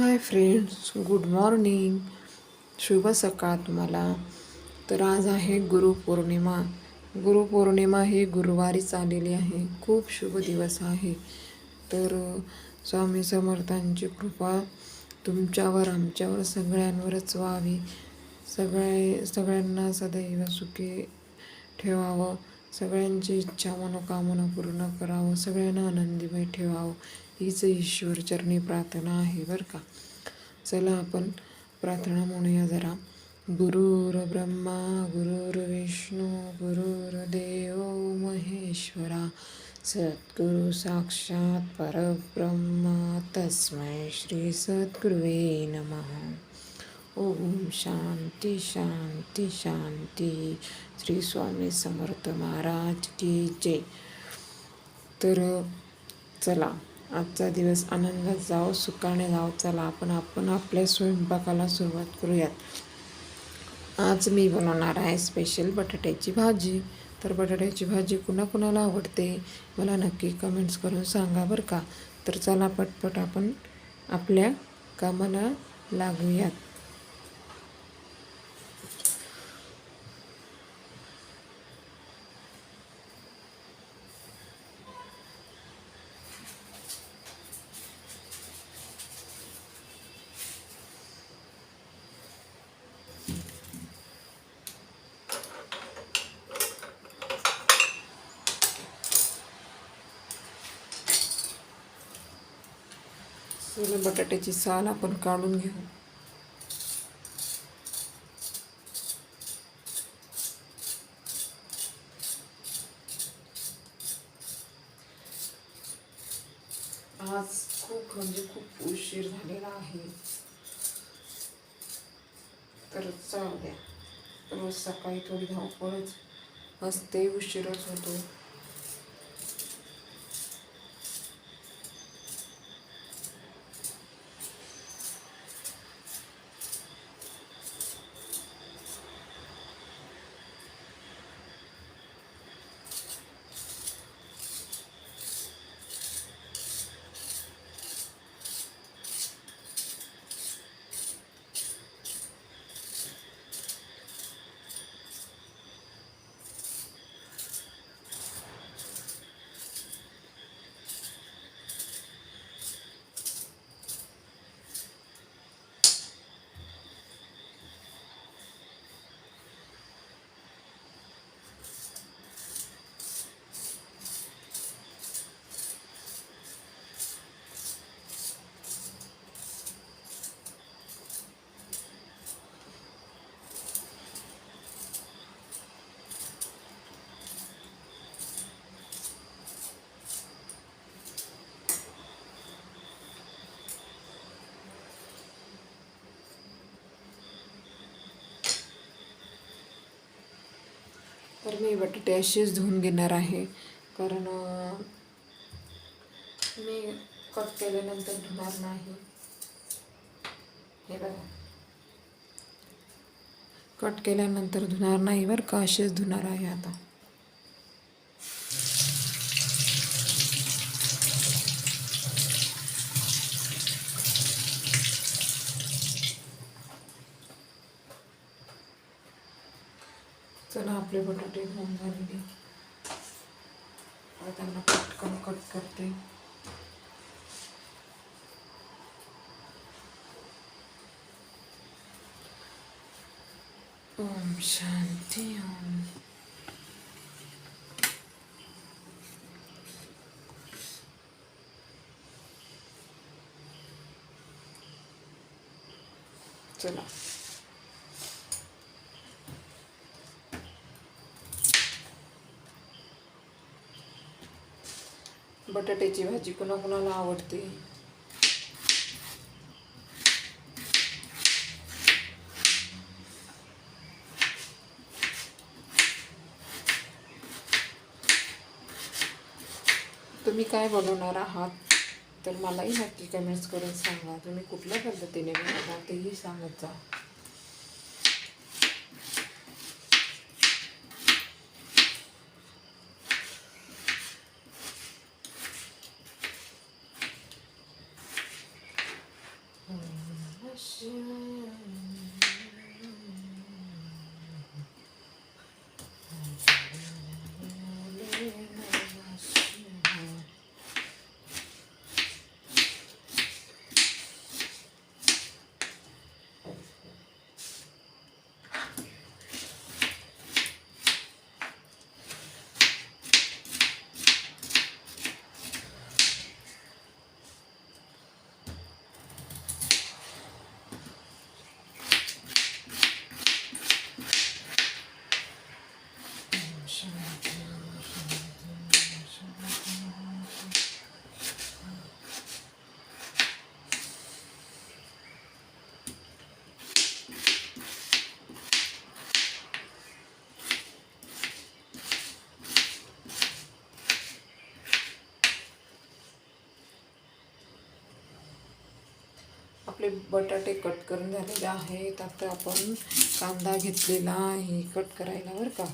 Hi friends good morning शुभ सकाळ तुम्हाला. तर आज आहे गुरुपौर्णिमा गुरुपौर्णिमा ही गुरुवारीच आलेली आहे. खूप शुभ दिवस आहे. तर स्वामी समर्थांची कृपा तुमच्यावर आमच्यावर सगळ्यांवरच व्हावी. सगळे सगळ्यांना सदैव सुखी ठेवावं. सगळ्यांची इच्छा मनोकामना पूर्ण करावं. सगळ्यांना आनंदीमय ठेवावं. हीच ईश्वरचरणी प्रार्थना आहे बरं का. चला आपण प्रार्थना म्हणूया जरा. गुरुर ब्रह्मा गुरुर विष्णू गुरुर देव महेश्वरा सद्गुरु साक्षात परब्रह्मा तस्मै श्री सद्गुरुवे नमः. ओम शांती शांती शांती. श्री स्वामी समर्थ महाराज की जय. तर चला आजचा दिवस आनंदात जाओ सुखाने जाओ. चला आपण आपण आपल्या स्वयंपाकाला सुरुवात करूयात. आज मी बनवणार आहे स्पेशल बटाट्याची भाजी. तर बटाट्याची भाजी कुणाकुणाला आवडते? मला नक्की कमेंट्स करून सांगा बरं का. तर चला पटपट आपण आपल्या कामाला लागूयात. सोलं बटाट्याची साल आपण काढून घेऊ. आज खूप म्हणजे खूप उशीर झालेला आहे. तर चालू द्या. रोज सकाळी थोडी धावपळच असते उशीरच होतो. तर मी बटाटे असेच धुवून घेणार आहे. कारण मी कट केल्यानंतर धुणार नाही. हे बघा. कट केल्यानंतर धुणार नाही बरं का? असेच धुणार आहे आता चला आपले बटाटे होऊन झालेले. आता त्यांना पटकन कट करते. ओम शांती ओम चला बटाट्याची भाजी कुणाकुणाला आवडते? तुम्ही काय बनवणार आहात? तर मलाही नक्की कमेंट्स करून सांगा. तुम्ही कुठल्या पद्धतीने बनवता तेही सांगत जा. आपले बटाटे कट करून झालेले आहेत. आता आपण कांदा घेतलेला आहे. कट करायला बरं का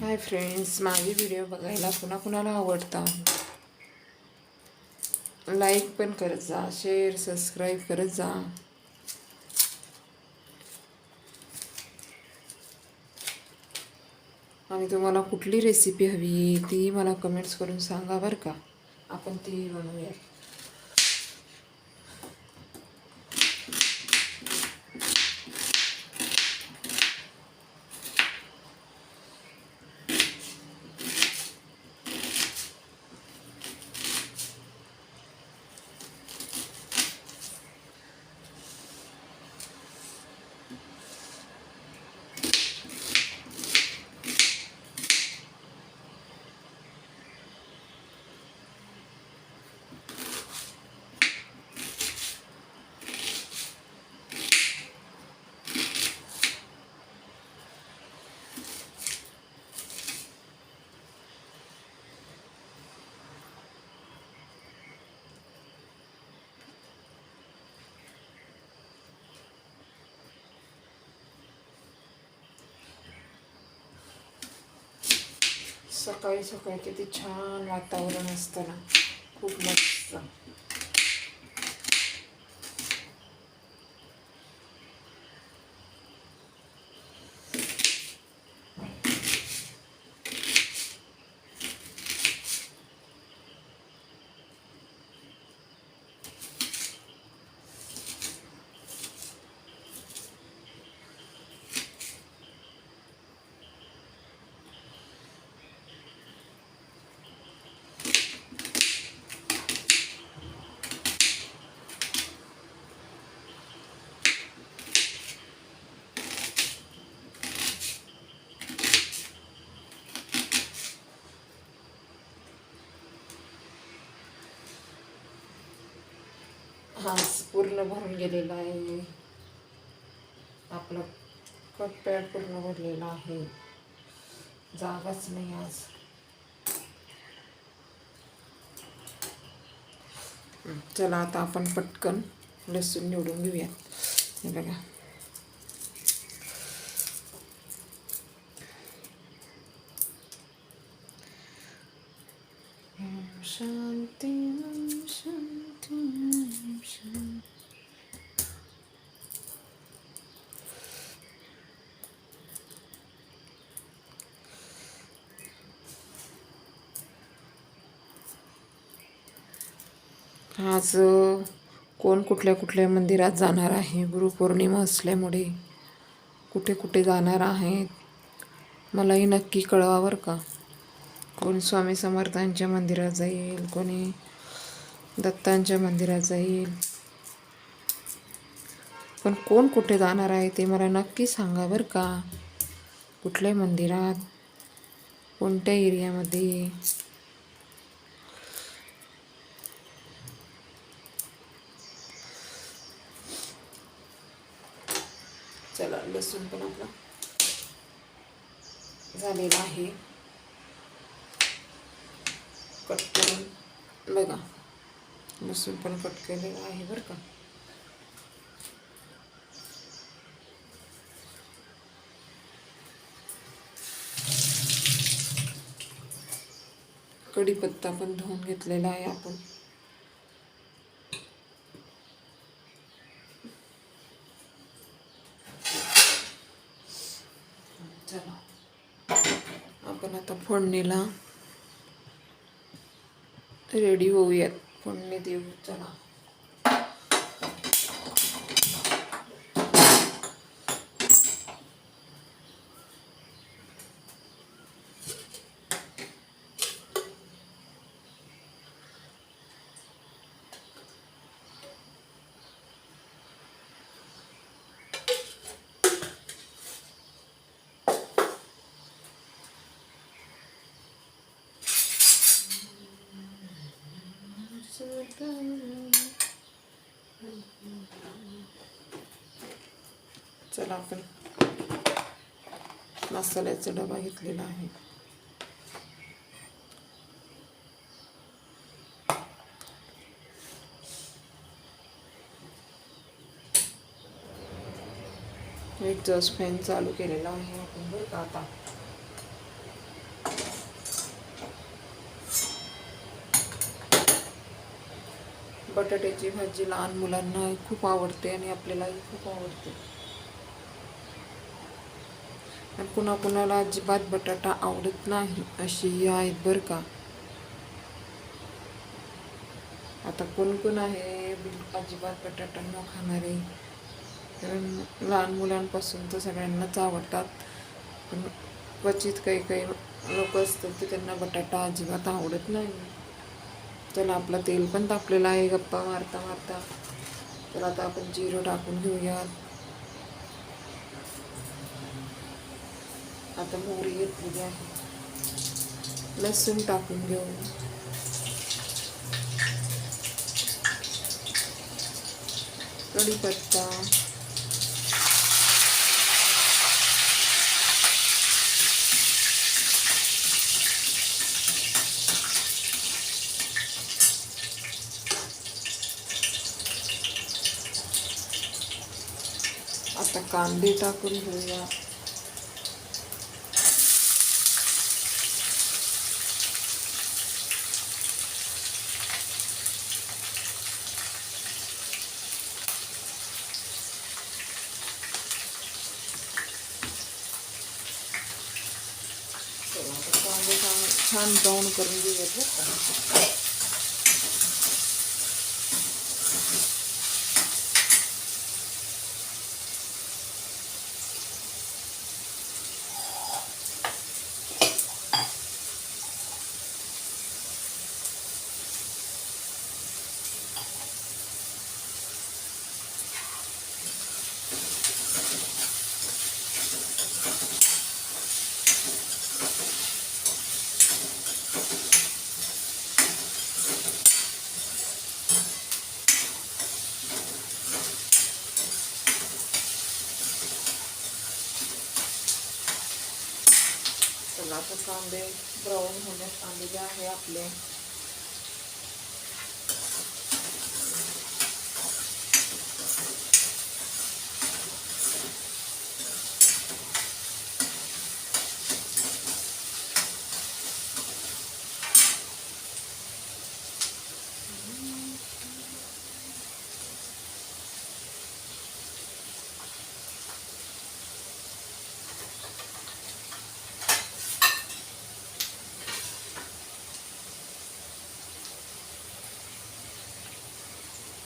हाय फ्रेंड्स माझे व्हिडिओ बघायला कुणा कुणाला आवडतात? लाईक पण करत जा शेअर सबस्क्राईब करत जा. आणि तुम्हाला कुठली रेसिपी हवी ती मला कमेंट्स करून सांगा बरं का. आपण ती बनवूया सकाळी सकाळी किती छान वातावरण असतं ना. खूप मस्त. हास पूर्ण भरून गेलेला आहे. आपलं कटपॅड पूर्ण भरलेला आहे. जागाच नाही आज. चला आता आपण पटकन लसूण निवडून घेऊया हे बघा. शांती ओम शांती आज कोण कुठल्या कुठल्या मंदिरात जाणार आहे? गुरुपौर्णिमा असल्यामुळे कुठे कुठे जाणार आहेत? मलाही नक्की कळवा का? कोण स्वामी समर्थांच्या मंदिरात जाईल? कोणी दत्तांच्या मंदिरात जाईल? पण कोण कुठे जाणार आहे ते मला नक्की सांगा बरं का? कुठल्या मंदिरात? कोणत्या एरियामध्ये चला लसूण पण आपला झालेला आहे. कट करून बघा. लसूण पण कट केलेला आहे बरं का. कढीपत्ता पण धुवून घेतलेला आहे आपण चला आपण आता फोडणीला रेडी होऊयात. फोडणी देऊ चला. चला आपण मसाल्याचा डबा घेतलेला आहे. एक्झॉस्ट फॅन चालू केलेला आहे आपण बरं का आता. बटाट्याची भाजी लहान मुलांना खूप आवडते आणि आपल्यालाही खूप आवडते. आणि कुणा कुणाला अजिबात बटाटा आवडत नाही अशी आहेत बरं का. आता कोण कोण आहे अजिबात बटाटा न खाणारे? कारण लहान मुलांपासून तर सगळ्यांनाच आवडतात. पण क्वचित काही काही लोक असतात की त्यांना बटाटा अजिबात आवडत नाही. चला आपलं तेल पण तापलेलं आहे गप्पा मारता मारता तर आता आपण जिरं टाकून घेऊयात. आता मोहरी घेतलेली आहे. लसूण टाकून घेऊ. कढीपत्ता. आता कांदे टाकून घेऊया छान- ब्राऊन करून घेऊयात होण्यात आलेले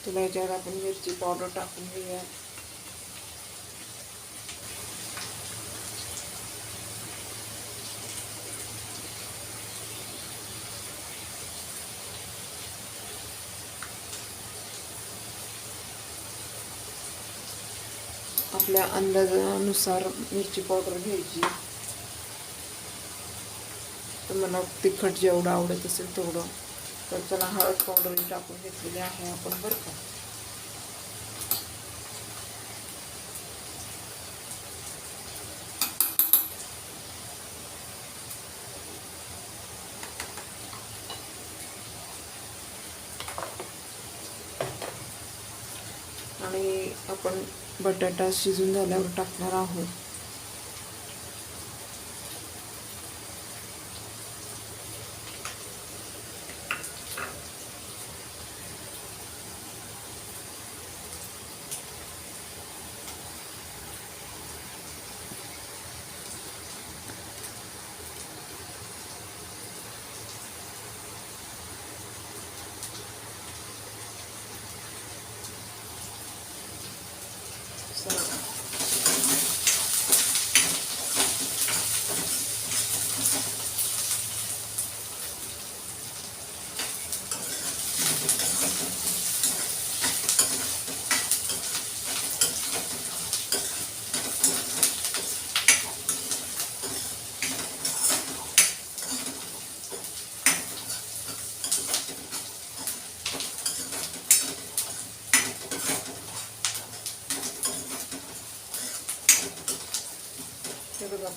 तुला याच्यावर आपण मिरची पावडर टाकून घेऊया. आपल्या अंदाजानुसार मिरची पावडर घ्यायची. तुम्हाला तिखट जेवढं आवडत असेल तेवढं. तर चला हळद पावडर टाकून घेतलेली आहे आपण बरं का. आणि आपण बटाटा शिजून झाल्यावर टाकणार आहोत.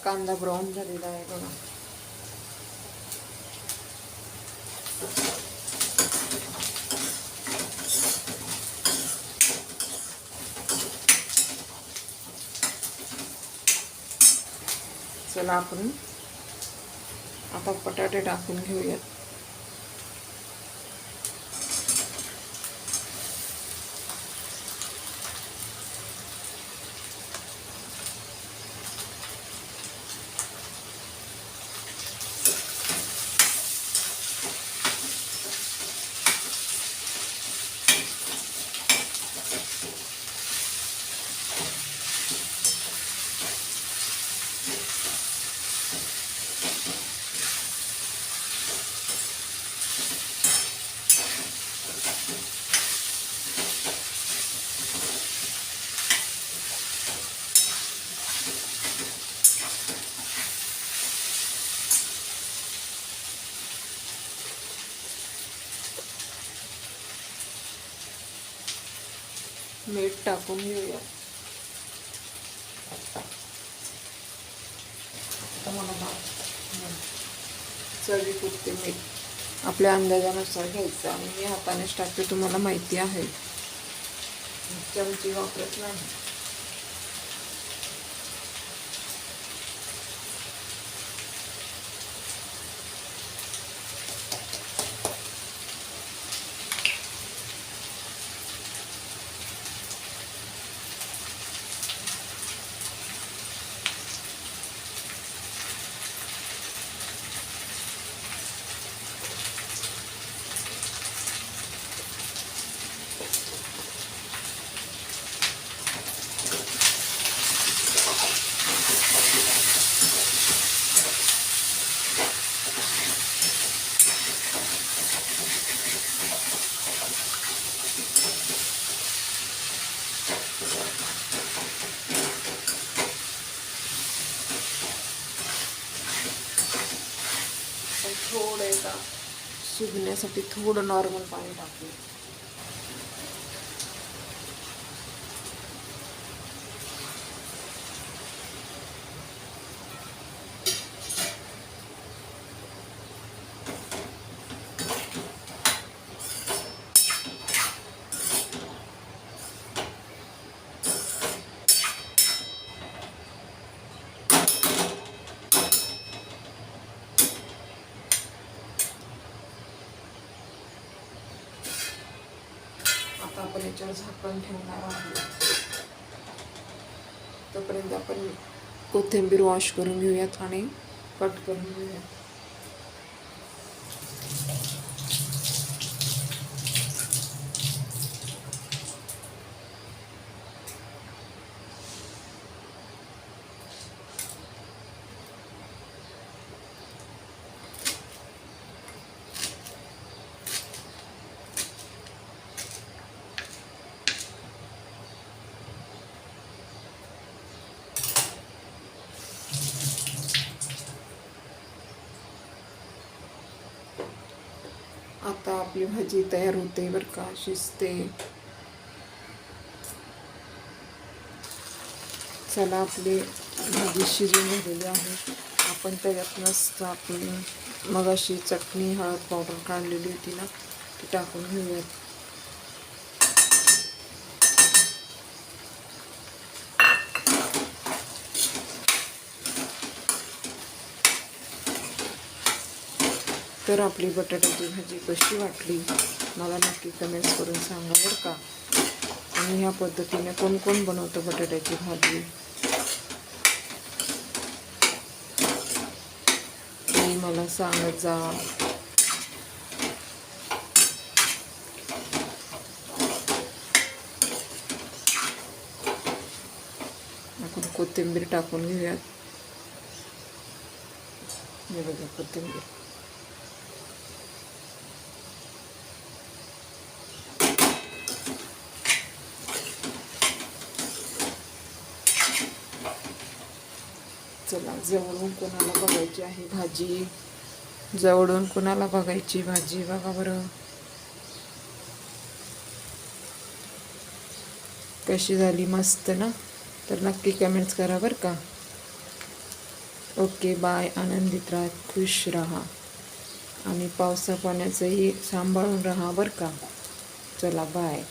कांदा ब्राऊन झालेला आहे बघा चला आपण आता बटाटे टाकून घेऊयात मीठ टाकून घेऊया. चवी पुरते मीठ. आपल्या अंदाजानुसार घ्यायचं आणि मी हातानेच टाकते तुम्हाला माहिती आहे. चमची वापरत नाही पण थोडं एका शिजण्यासाठी थोडं नॉर्मल पाणी टाकू आता आपण याच्यावर झाकण ठेवणार आहोत तोपर्यंत आपण कोथिंबीर वॉश करून घेऊयात आणि कट करून घेऊयात. आता आपली भाजी तयार होते बरं का शिजते चला आपली भाजी शिजून झालेली आहे, आपण तैयार मगाशी चटणी, हळद पावडर काढलेली होती ना टाकून घेऊयात. तर आपली बटाट्याची भाजी कशी वाटली? मला नक्की कमेंट्स करून सांगा बरं का. आणि ह्या पद्धतीने कोण कोण बनवतं बटाट्याची भाजी? ते मला सांगत जा. आपण कोथिंबीर टाकून घेऊयात. हे बघा कोथिंबीर. चला जवळून कोणाला बघायची आहे भाजी? जवळून कोणाला बघायची भाजी बघा बरं. कशी झाली मस्त ना? तर नक्की कमेंट्स करा बरं का? ओके बाय आनंदित राहा खुश राहा. आणि पावसा पाण्याचंही सांभाळून राहा बरं का? चला बाय